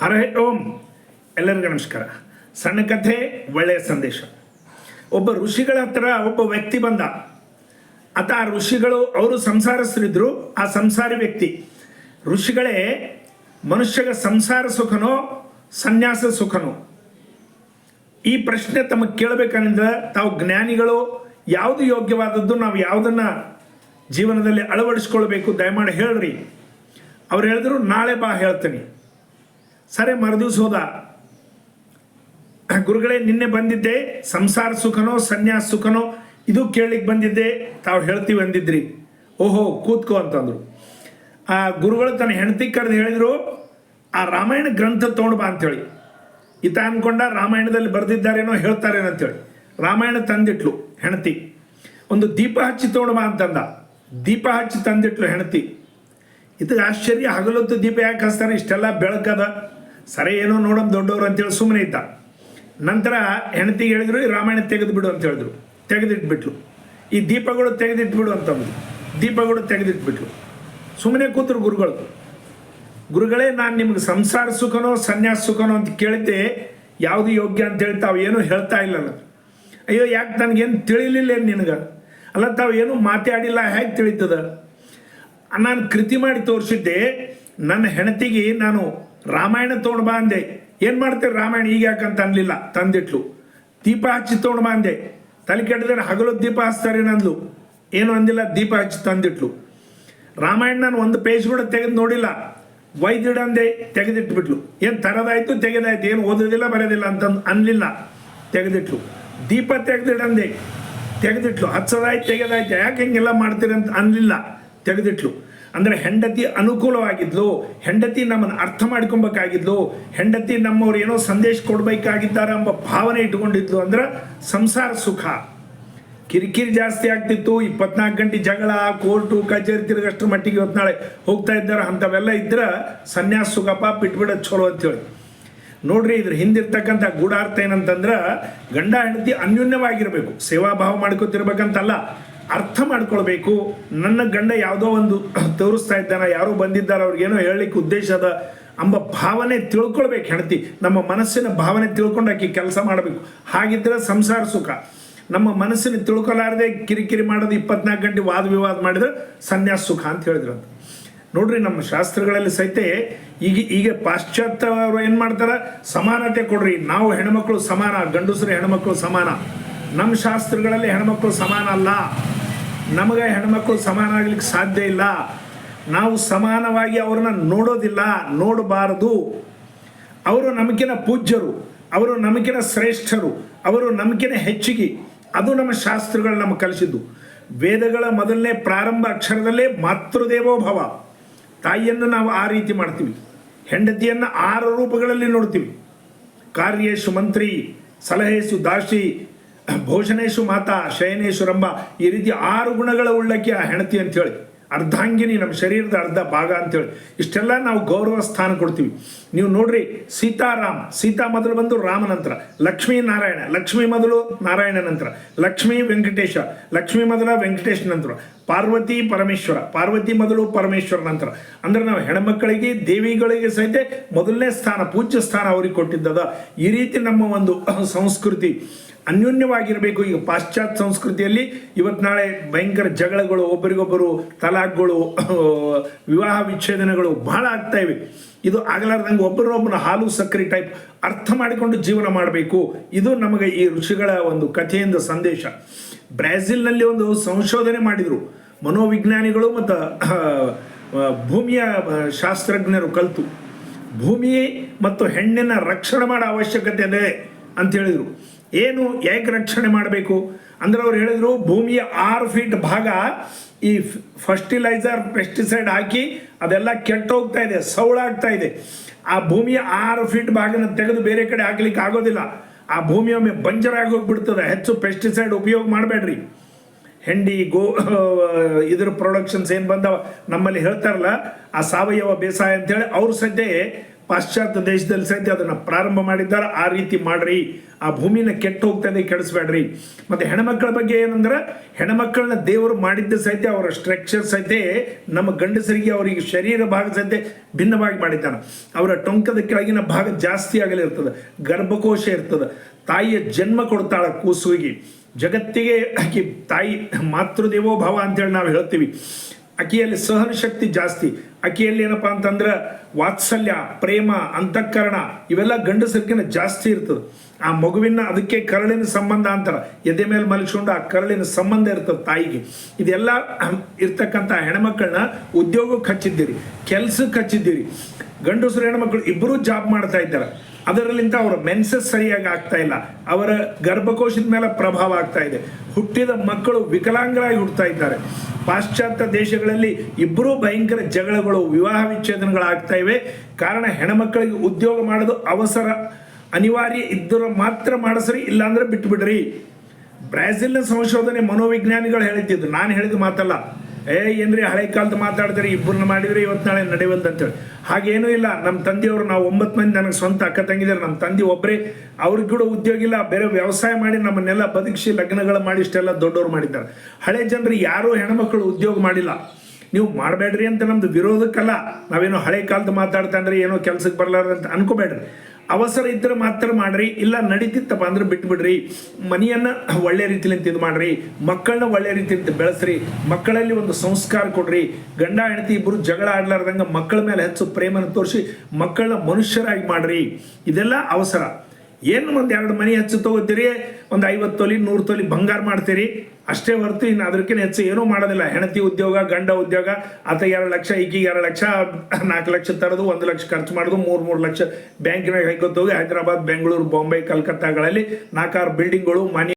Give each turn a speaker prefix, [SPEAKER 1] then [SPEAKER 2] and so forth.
[SPEAKER 1] ಹರೇ ಓಂ. ಎಲ್ಲರಿಗೂ ನಮಸ್ಕಾರ. ಸಣ್ಣ ಕಥೆ ಒಳ್ಳೆಯ ಸಂದೇಶ. ಒಬ್ಬ ಋಷಿಗಳ ಹತ್ರ ಒಬ್ಬ ವ್ಯಕ್ತಿ ಬಂದ. ಆತ ಆ ಋಷಿಗಳು, ಅವರು ಸಂಸಾರಸ್ಥರಿದ್ರು. ಆ ಸಂಸಾರಿ ವ್ಯಕ್ತಿ. ಋಷಿಗಳೇ, ಮನುಷ್ಯಗ ಸಂಸಾರ ಸುಖನೋ, ಸನ್ಯಾಸ ಸುಖನೋ? ಈ ಪ್ರಶ್ನೆ ತಮಗೆ ಕೇಳಬೇಕಂದ್ರೆ ತಾವು ಜ್ಞಾನಿಗಳು, ಯಾವುದು ಯೋಗ್ಯವಾದದ್ದು ನಾವು ಯಾವುದನ್ನ ಜೀವನದಲ್ಲಿ ಅಳವಡಿಸ್ಕೊಳ್ಬೇಕು, ದಯಮಾಡಿ ಹೇಳ್ರಿ. ಅವ್ರು ಹೇಳಿದ್ರು, ನಾಳೆ ಬಾ ಹೇಳ್ತೀನಿ. ಸರಿ, ಮರುದಿವ್ಸ ಹೋದ. ಗುರುಗಳೇ, ನಿನ್ನೆ ಬಂದಿದ್ದೆ. ಸಂಸಾರ ಸುಖನೋ, ಸನ್ಯಾಸ ಸುಖನೋ, ಇದು ಕೇಳಲಿಕ್ಕೆ ಬಂದಿದ್ದೆ. ತಾವು ಹೇಳ್ತೀವಿ ಅಂದಿದ್ರಿ. ಓಹೋ, ಕೂತ್ಕೋ ಅಂತಂದ್ರು. ಆ ಗುರುಗಳು ತನ್ನ ಹೆಂಡತಿ ಕರೆದು ಹೇಳಿದ್ರು, ಆ ರಾಮಾಯಣ ಗ್ರಂಥ ತೊಗೊಂಡು ಬಾ ಅಂತೇಳಿ ಈತ ಅನ್ಕೊಂಡ, ರಾಮಾಯಣದಲ್ಲಿ ಬರೆದಿದ್ದಾರೇನೋ ಹೇಳ್ತಾರೇನೋ ಅಂತೇಳಿ ರಾಮಾಯಣ ತಂದಿಟ್ಲು ಹೆಂಡತಿ. ಒಂದು ದೀಪ ಹಚ್ಚಿ ತೊಗೊಂಡು ಬಾ ಅಂತಂದ. ದೀಪ ಹಚ್ಚಿ ತಂದಿಟ್ಲು ಹೆಂಡತಿ. ಇದಕ್ಕೆ ಆಶ್ಚರ್ಯ, ಹಗಲೊತ್ತು ದೀಪ ಯಾಕೆ ಹಚ್ತಾನೆ ಇಷ್ಟೆಲ್ಲ ಬೆಳಕದ ಸರಿ, ಏನೋ ನೋಡೋಣ ದೊಡ್ಡವರು ಅಂತೇಳಿ ಸುಮ್ಮನೆ ಇದ್ದ. ನಂತರ ಹೆಂಡತಿಗೆ ಹೇಳಿದ್ರು, ಈ ರಾಮಾಯಣ ತೆಗೆದು ಬಿಡು ಅಂತ ಹೇಳಿದ್ರು. ತೆಗೆದಿಟ್ಬಿಟ್ಲು. ಈ ದೀಪಗಳು ತೆಗೆದಿಟ್ಬಿಡು ಅಂತಂದ್ರು ದೀಪಗಳು ತೆಗೆದಿಟ್ಬಿಟ್ಲು. ಸುಮ್ಮನೆ ಕೂತರು ಗುರುಗಳು. ಗುರುಗಳೇ, ನಾನು ನಿಮ್ಗೆ ಸಂಸಾರ ಸುಖನೋ, ಸನ್ಯಾಸ ಸುಖನೋ ಅಂತ ಕೇಳಿದ್ದೆ. ಯಾವುದು ಯೋಗ್ಯ ಅಂತ ತಾವು ಏನೂ ಹೇಳ್ತಾ ಇಲ್ಲಲ್ಲ. ಅಯ್ಯೋ, ಯಾಕೆ ನನಗೇನು ತಿಳಿಲಿಲ್ಲ ಏನು ನಿನಗೆ? ಅಲ್ಲ, ತಾವು ಏನೂ ಮಾತಾಡಿಲ್ಲ, ಹೇಗೆ ತಿಳಿತದ? ನಾನು ಕೃತಿ ಮಾಡಿ ತೋರಿಸಿದ್ದೆ. ನನ್ನ ಹೆಂಡತಿಗೆ ನಾನು ರಾಮಾಯಣ ತೊಗೊಂಡು ಬಾ ಅಂದೆ. ಏನು ಮಾಡ್ತೀರಿ ರಾಮಾಯಣ? ಈಗ ಯಾಕಂತ ಅನ್ಲಿಲ್ಲ. ತಂದಿಟ್ಲು. ದೀಪ ಹಚ್ಚಿ ತೊಗೊಂಡು ಬಾ ಅಂದೆ. ತಲೆ ಕೆಟ್ಟಿದ್ರೆ ಹಗಲು ದೀಪ ಹಚ್ತಾರೆ ಏನು ಅಂದಿಲ್ಲ, ದೀಪ ಹಚ್ಚಿ ತಂದಿಟ್ಲು. ರಾಮಾಯಣ ನಾನು ಒಂದು ಪೇಜ್ ಕೂಡ ತೆಗೆದು ನೋಡಿಲ್ಲ. ವೈದ್ಯುಡಂದೆ ತೆಗೆದಿಟ್ಬಿಟ್ಲು. ಏನು ತರದಾಯ್ತು, ತೆಗೆದಾಯ್ತು, ಏನು ಓದೋದಿಲ್ಲ, ಬರೋದಿಲ್ಲ ಅಂತ ಅನ್ಲಿಲ್ಲ. ತೆಗೆದಿಟ್ಲು. ದೀಪ ತೆಗೆದಿಡಂದೆ ತೆಗೆದಿಟ್ಲು. ಹಚ್ಚದಾಯ್ತು, ತೆಗೆದಾಯ್ತು. ಯಾಕೆ ಹಿಂಗೆಲ್ಲ ಮಾಡ್ತೀರಿ ಅಂತ ಅನ್ಲಿಲ್ಲ. ತೆಗೆದಿಟ್ಲು. ಅಂದರೆ ಹೆಂಡತಿ ಅನುಕೂಲವಾಗಿದ್ಲು, ಹೆಂಡತಿ ನಮ್ಮನ್ನು ಅರ್ಥ ಮಾಡ್ಕೊಬೇಕಾಗಿದ್ಲು ಹೆಂಡತಿ ನಮ್ಮವ್ರು ಏನೋ ಸಂದೇಶ ಕೊಡಬೇಕಾಗಿದ್ದಾರೆ ಎಂಬ ಭಾವನೆ ಇಟ್ಕೊಂಡಿದ್ಲು ಅಂದ್ರೆ ಸಂಸಾರ ಸುಖ. ಕಿರಿಕಿರಿ ಜಾಸ್ತಿ ಆಗ್ತಿತ್ತು, ಇಪ್ಪತ್ನಾಲ್ಕು ಗಂಟೆ ಜಗಳ ಕೋರ್ಟು ಕಚೇರಿ ತಿರುಗಷ್ಟು ಮಟ್ಟಿಗೆ ಇವತ್ತು ನಾಳೆ ಹೋಗ್ತಾ ಇದ್ದಾರೆ, ಅಂಥವೆಲ್ಲ ಇದ್ರೆ ಸನ್ಯಾಸ ಸುಖಪ್ಪ ಬಿಟ್ಬಿಡೋದು ಚಲೋ ಅಂತೇಳಿ. ನೋಡ್ರಿ, ಇದ್ರ ಹಿಂದಿರ್ತಕ್ಕಂಥ ಗೂಢಾರ್ಥ ಏನಂತಂದ್ರೆ ಗಂಡ ಹೆಂಡತಿ ಅನ್ಯೋನ್ಯವಾಗಿರಬೇಕು, ಸೇವಾ ಭಾವ ಮಾಡ್ಕೊತಿರ್ಬೇಕಂತಲ್ಲ. ಅರ್ಥ ಮಾಡ್ಕೊಳ್ಬೇಕು. ನನ್ನ ಗಂಡ ಯಾವುದೋ ಒಂದು ತೋರಿಸ್ತಾ ಇದ್ದಾನ, ಯಾರೋ ಬಂದಿದ್ದಾರೆ, ಅವ್ರಿಗೇನೋ ಹೇಳಲಿಕ್ಕೆ ಉದ್ದೇಶ ಅದ ಎಂಬ ಭಾವನೆ ತಿಳ್ಕೊಳ್ಬೇಕು ಹೆಣತಿ ನಮ್ಮ ಮನಸ್ಸಿನ ಭಾವನೆ ತಿಳ್ಕೊಂಡು ಆಕೆ ಕೆಲಸ ಮಾಡಬೇಕು. ಹಾಗಿದ್ರೆ ಸಂಸಾರ ಸುಖ. ನಮ್ಮ ಮನಸ್ಸಿನ ತಿಳ್ಕೊಲಾರದೆ ಕಿರಿಕಿರಿ ಮಾಡೋದು ಇಪ್ಪತ್ನಾಲ್ಕು ಗಂಟೆ ವಾದ ವಿವಾದ ಮಾಡಿದ್ರೆ ಸನ್ಯಾಸ ಸುಖ ಅಂತ ಹೇಳಿದ್ರು ಅಂತ ನೋಡ್ರಿ, ನಮ್ಮ ಶಾಸ್ತ್ರಗಳಲ್ಲಿ ಸಹಿತ ಈಗ ಈಗ ಪಾಶ್ಚಾತ್ಯವರು ಏನು ಮಾಡ್ತಾರೆ? ಸಮಾನತೆ ಕೊಡ್ರಿ. ನಾವು ಹೆಣ್ಮಕ್ಳು ಸಮಾನ, ಗಂಡಸರು ಹೆಣ್ಮಕ್ಳು ಸಮಾನ. ನಮ್ಮ ಶಾಸ್ತ್ರಗಳಲ್ಲಿ ಹೆಣ್ಮಕ್ಳು ಸಮಾನ ಅಲ್ಲ. ನಮಗೆ ಹೆಣ್ಮಕ್ಳು ಸಮಾನ ಆಗ್ಲಿಕ್ಕೆ ಸಾಧ್ಯ ಇಲ್ಲ. ನಾವು ಸಮಾನವಾಗಿ ಅವ್ರನ್ನ ನೋಡೋದಿಲ್ಲ, ನೋಡಬಾರದು. ಅವರು ನಮಗಿನ ಪೂಜ್ಯರು, ಅವರು ನಮಗಿನ ಶ್ರೇಷ್ಠರು, ಅವರು ನಮಗಿನ ಹೆಚ್ಚಿಗೆ. ಅದು ನಮ್ಮ ಶಾಸ್ತ್ರಗಳು ನಮಗೆ ಕಲಿಸಿದ್ದು. ವೇದಗಳ ಮೊದಲನೇ ಪ್ರಾರಂಭ ಅಕ್ಷರದಲ್ಲೇ ಮಾತೃದೇವೋ ಭವ. ತಾಯಿಯನ್ನು ನಾವು ಆ ರೀತಿ ಮಾಡ್ತೀವಿ. ಹೆಂಡತಿಯನ್ನು ಆರು ರೂಪಗಳಲ್ಲಿ ನೋಡ್ತೀವಿ. ಕಾರ್ಯೇಶು ಮಂತ್ರಿ ಸಲಹೇಸು ದಾಸಿ ಭೋಜನೇಶು ಮಾತಾ, ಶಯನೇಶು ರಂಭ, ಈ ರೀತಿ ಆರು ಗುಣಗಳ ಉಳ್ಳಕ್ಕೆ ಆ ಹೆಂಡತಿ ಅಂತೇಳಿ ಅರ್ಧಾಂಗಿನಿ ನಮ್ಮ ಶರೀರದ ಅರ್ಧ ಭಾಗ ಅಂತೇಳಿ ಇಷ್ಟೆಲ್ಲ ನಾವು ಗೌರವ ಸ್ಥಾನ ಕೊಡ್ತೀವಿ. ನೀವು ನೋಡ್ರಿ, ಸೀತಾರಾಮ್, ಸೀತಾ ಮೊದಲು ಬಂದು ರಾಮ ನಂತರ ಲಕ್ಷ್ಮೀ ನಾರಾಯಣ, ಲಕ್ಷ್ಮೀ ಮೊದಲು ನಾರಾಯಣ ನಂತರ, ಲಕ್ಷ್ಮೀ ವೆಂಕಟೇಶ, ಲಕ್ಷ್ಮೀ ಮೊದಲ ವೆಂಕಟೇಶ್ ನಂತರ, ಪಾರ್ವತಿ ಪರಮೇಶ್ವರ, ಪಾರ್ವತಿ ಮೊದಲು ಪರಮೇಶ್ವರ ನಂತರ. ಅಂದ್ರೆ ನಾವು ಹೆಣ್ಮಕ್ಕಳಿಗೆ, ದೇವಿಗಳಿಗೆ ಸಹಿತ ಮೊದಲನೇ ಸ್ಥಾನ, ಪೂಜ್ಯ ಸ್ಥಾನ ಅವ್ರಿಗೆ ಕೊಟ್ಟಿದ್ದದ. ಈ ರೀತಿ ನಮ್ಮ ಒಂದು ಸಂಸ್ಕೃತಿ ಅನ್ಯೋನ್ಯವಾಗಿರಬೇಕು. ಈಗ ಪಾಶ್ಚಾತ್ಯ ಸಂಸ್ಕೃತಿಯಲ್ಲಿ ಇವತ್ತು ನಾಳೆ ಭಯಂಕರ ಜಗಳಗಳು, ಒಬ್ಬರಿಗೊಬ್ಬರು ತಲಾಖ್ಗಳು ವಿವಾಹ ವಿಚ್ಛೇದನಗಳು ಬಹಳ ಆಗ್ತಾ ಇವೆ. ಇದು ಆಗಲಾರ್ದಂಗೆ ಒಬ್ಬರೊಬ್ಬರ ಹಾಲು ಸಕ್ಕರೆ ಟೈಪ್ ಅರ್ಥ ಮಾಡಿಕೊಂಡು ಜೀವನ ಮಾಡಬೇಕು. ಇದು ನಮಗೆ ಈ ಋಷಿಗಳ ಒಂದು ಕಥೆಯಿಂದ ಸಂದೇಶ. ಬ್ರೆಜಿಲ್ನಲ್ಲಿ ಒಂದು ಸಂಶೋಧನೆ ಮಾಡಿದರು. ಮನೋವಿಜ್ಞಾನಿಗಳು ಮತ್ತು ಭೂಮಿಯ ಶಾಸ್ತ್ರಜ್ಞರು ಕಲಿತು. ಭೂಮಿ ಮತ್ತು ಹೆಣ್ಣಿನ ರಕ್ಷಣೆ ಮಾಡೋ ಅವಶ್ಯಕತೆ ಇದೆ ಅಂತ ಹೇಳಿದರು. ಏನು ಹೇಗೆ ರಕ್ಷಣೆ ಮಾಡಬೇಕು? ಅಂದ್ರೆ ಅವ್ರು ಹೇಳಿದ್ರು ಭೂಮಿಯ ಆರು ಫೀಟ್ ಭಾಗ ಈ ಫರ್ಟಿಲೈಸರ್ ಪೆಸ್ಟಿಸೈಡ್ ಹಾಕಿ ಅದೆಲ್ಲ ಕೆಟ್ಟೋಗ್ತಾ ಇದೆ, ಸೌಳಾಗ್ತಾ ಇದೆ. ಆ ಭೂಮಿಯ ಆರು ಫೀಟ್ ಭಾಗನ ತೆಗೆದು ಬೇರೆ ಕಡೆ ಹಾಕ್ಲಿಕ್ಕೆ ಆಗೋದಿಲ್ಲ. ಆ ಭೂಮಿ ಒಮ್ಮೆ ಬಂಜರಾಗಿ ಹೋಗ್ಬಿಡ್ತದೆ, ಹೆಚ್ಚು ಪೆಸ್ಟಿಸೈಡ್ ಉಪಯೋಗ ಮಾಡಬೇಡ್ರಿ. ಹೆಂಡಿ, ಗೋ ಇದ್ರ ಪ್ರೊಡಕ್ಷನ್ಸ್ ಏನು ಬಂದವ? ನಮ್ಮಲ್ಲಿ ಹೇಳ್ತಾರಲ್ಲ, ಆ ಸಾವಯವ ಬೇಸಾಯ ಅಂತೇಳಿ, ಅವ್ರ ಸದ್ಯ ಪಾಶ್ಚಾತ್ಯ ದೇಶದಲ್ಲಿ ಸಹಿತ ಅದನ್ನು ಪ್ರಾರಂಭ ಮಾಡಿದ್ದಾರೆ. ಆ ರೀತಿ ಮಾಡ್ರಿ. ಆ ಭೂಮಿನ ಕೆಟ್ಟು ಹೋಗ್ತದೆ ಕೆಡಿಸ್ಬೇಡ್ರಿ. ಮತ್ತೆ ಹೆಣ್ಮಕ್ಳ ಬಗ್ಗೆ ಏನಂದ್ರೆ, ಹೆಣ್ಮಕ್ಳನ್ನ ದೇವರು ಮಾಡಿದ್ದ ಸಹಿತ, ಅವರ ಸ್ಟ್ರಕ್ಚರ್ ಸಹಿತ, ನಮ್ಮ ಗಂಡಸರಿಗೆ ಅವರಿಗೆ ಶರೀರ ಭಾಗ ಸಹಿತ ಭಿನ್ನವಾಗಿ ಮಾಡಿದ್ದಾನೆ. ಅವರ ಟೊಂಕದ ಕೆಳಗಿನ ಭಾಗ ಜಾಸ್ತಿ ಆಗಲಿರ್ತದೆ. ಗರ್ಭಕೋಶ ಇರ್ತದೆ. ತಾಯಿಯ ಜನ್ಮ ಕೊಡ್ತಾಳೆ ಕೂಸುವಿಗೆ. ಜಗತ್ತಿಗೆ ತಾಯಿ ಮಾತೃದೇವೋ ಭವ ಅಂತೇಳಿ ನಾವು ಹೇಳ್ತೀವಿ. ಆಕೆಯಲ್ಲಿ ಸಹನ ಶಕ್ತಿ ಜಾಸ್ತಿ. ಆಕೆಯಲ್ಲಿ ಏನಪ್ಪಾ ಅಂತಂದ್ರೆ ವಾತ್ಸಲ್ಯ, ಪ್ರೇಮ, ಅಂತಃಕರಣ ಇವೆಲ್ಲ ಗಂಡಸರಿಗಿನ ಜಾಸ್ತಿ ಇರ್ತದೆ. ಆ ಮಗುವಿನ ಅದಕ್ಕೆ ಕರಳಿನ ಸಂಬಂಧ ಅಂತಾರೆ. ಎದೆ ಮೇಲೆ ಮಲಗಿಸ್ಕೊಂಡು ಆ ಕರಳಿನ ಸಂಬಂಧ ಇರ್ತದೆ ತಾಯಿಗೆ. ಇದೆಲ್ಲ ಇರ್ತಕ್ಕಂಥ ಹೆಣ್ಮಕ್ಳನ್ನ ಉದ್ಯೋಗಕ್ಕೆ ಹಚ್ಚಿದ್ದೀರಿ, ಕೆಲ್ಸಕ್ಕೆ ಹಚ್ಚಿದ್ದೀರಿ. ಗಂಡಸರು, ಹೆಣ್ಮಕ್ಳು ಇಬ್ಬರೂ ಜಾಬ್ ಮಾಡ್ತಾ ಇದ್ದಾರೆ. ಅದರಲ್ಲಿಂದ ಅವರ ಮೆನ್ಸಸ್ ಸರಿಯಾಗಿ ಆಗ್ತಾ ಇಲ್ಲ. ಅವರ ಗರ್ಭಕೋಶದ ಮೇಲೆ ಪ್ರಭಾವ ಆಗ್ತಾ ಇದೆ. ಹುಟ್ಟಿದ ಮಕ್ಕಳು ವಿಕಲಾಂಗರಾಗಿ ಹುಟ್ಟುತ್ತಾ ಇದ್ದಾರೆ. ಪಾಶ್ಚಾತ್ಯ ದೇಶಗಳಲ್ಲಿ ಇಬ್ಬರೂ ಭಯಂಕರ ಜಗಳಗಳು, ವಿವಾಹ ವಿಚ್ಛೇದನಗಳಾಗ್ತಾ ಇವೆ. ಕಾರಣ ಹೆಣ್ಮಕ್ಕಳಿಗೆ ಉದ್ಯೋಗ ಮಾಡೋದು ಅವಸರ. ಅನಿವಾರ್ಯ ಇದ್ದರೂ ಮಾತ್ರ ಮಾಡಿಸ್ರಿ, ಇಲ್ಲಾಂದ್ರೆ ಬಿಟ್ಟು ಬಿಡ್ರಿ ಬ್ರಾಜಿಲ್ನ ಸಂಶೋಧನೆ ಮನೋವಿಜ್ಞಾನಿಗಳು ಹೇಳಿದ್ದು ನಾನು ಹೇಳಿದ ಮಾತಲ್ಲ. ಏ, ಏನ್ರಿ ಹಳೆ ಕಾಲದ ಮಾತಾಡಿದ್ರೆ ಇಬ್ಬರನ್ನ ಮಾಡಿದ್ರೆ ಇವತ್ತು ನಾಳೆ ನಡೆಯುವಂತ ಅಂತೇಳಿ ಹಾಗೇನೂ ಇಲ್ಲ ನಮ್ಮ ತಂದೆಯವರು ನಾವು ಒಂಬತ್ತು ಮಂದಿ ನನಗೆ ಸ್ವಂತ ಅಕ್ಕ ತಂಗಿದ್ದಾರೆ ನಮ್ಮ ತಂದೆ ಒಬ್ಬರೇ ಅವ್ರಿಗೆ ಕೂಡ ಉದ್ಯೋಗ ಇಲ್ಲ, ಬೇರೆ ವ್ಯವಸಾಯ ಮಾಡಿ ನಮ್ಮನ್ನೆಲ್ಲ ಬದುಕಿಸಿ ಲಗ್ನಗಳು ಮಾಡಿ ಇಷ್ಟೆಲ್ಲ ದೊಡ್ಡವ್ರು ಮಾಡಿದ್ದಾರೆ. ಹಳೆ ಜನರು ಯಾರೂ ಹೆಣ್ಮಕ್ಳು ಉದ್ಯೋಗ ಮಾಡಿಲ್ಲ. ನೀವು ಮಾಡಬೇಡ್ರಿ ಅಂತ ನಮ್ದು ವಿರೋಧಕ್ಕಲ್ಲ. ನಾವೇನೋ ಹಳೆ ಕಾಲದ ಮಾತಾಡ್ತಾ ಅಂದ್ರೆ ಏನೋ ಕೆಲ್ಸಕ್ಕೆ ಅಂತ ಅನ್ಕೋಬೇಡ್ರಿ. ಅವಸರ ಇದ್ರೆ ಮಾತ್ರ ಮಾಡ್ರಿ, ಇಲ್ಲ ನಡೀತಿತ್ತಪ್ಪ ಅಂದ್ರೆ ಬಿಟ್ಬಿಡ್ರಿ. ಮನೆಯನ್ನ ಒಳ್ಳೆ ರೀತಿಲಿಂದ ಇದು ಮಾಡ್ರಿ, ಮಕ್ಕಳನ್ನ ಒಳ್ಳೆ ರೀತಿಯಿಂದ ಬೆಳೆಸ್ರಿ, ಮಕ್ಕಳಲ್ಲಿ ಒಂದು ಸಂಸ್ಕಾರ ಕೊಡ್ರಿ. ಗಂಡ, ಹೆಂಡತಿ ಇಬ್ಬರು ಜಗಳ ಆಡ್ಲಾರ್ದಂಗ ಮಕ್ಕಳ ಮೇಲೆ ಹೆಚ್ಚು ಪ್ರೇಮನ ತೋರಿಸಿ ಮಕ್ಕಳನ್ನ ಮನುಷ್ಯರಾಗಿ ಮಾಡ್ರಿ. ಇದೆಲ್ಲ ಅವಸರ. ಏನು ಒಂದು ಎರಡು ಮನೆ ಹೆಚ್ಚು ತಗೋತೀರಿ? ಒಂದು ಐವತ್ತು ತೊಲಿ, ನೂರು ತೊಲಿ ಬಂಗಾರ ಮಾಡ್ತೀರಿ. ಅಷ್ಟೇ ಹೊರತು ಇನ್ನು ಅದಕ್ಕಿಂತ ಹೆಚ್ಚು ಏನೂ ಮಾಡೋದಿಲ್ಲ. ಹೆಣತಿ ಉದ್ಯೋಗ, ಗಂಡ ಉದ್ಯೋಗ, ಆತ ಎರಡು ಲಕ್ಷ, ಈಕಿಗೆ ಎರಡು ಲಕ್ಷ, ನಾಲ್ಕು ಲಕ್ಷ ತರೋದು, ಒಂದು ಲಕ್ಷ ಖರ್ಚು ಮಾಡೋದು, ಮೂರು ಮೂರು ಲಕ್ಷ ಬ್ಯಾಂಕಿನಾಗ ಹೋಗಿ ಹೈದರಾಬಾದ್, ಬೆಂಗಳೂರು, ಬಾಂಬೆ, ಕಲ್ಕತ್ತಾಗಳಲ್ಲಿ ನಾಲ್ಕಾರು ಬಿಲ್ಡಿಂಗ್ಗಳು ಮನೆ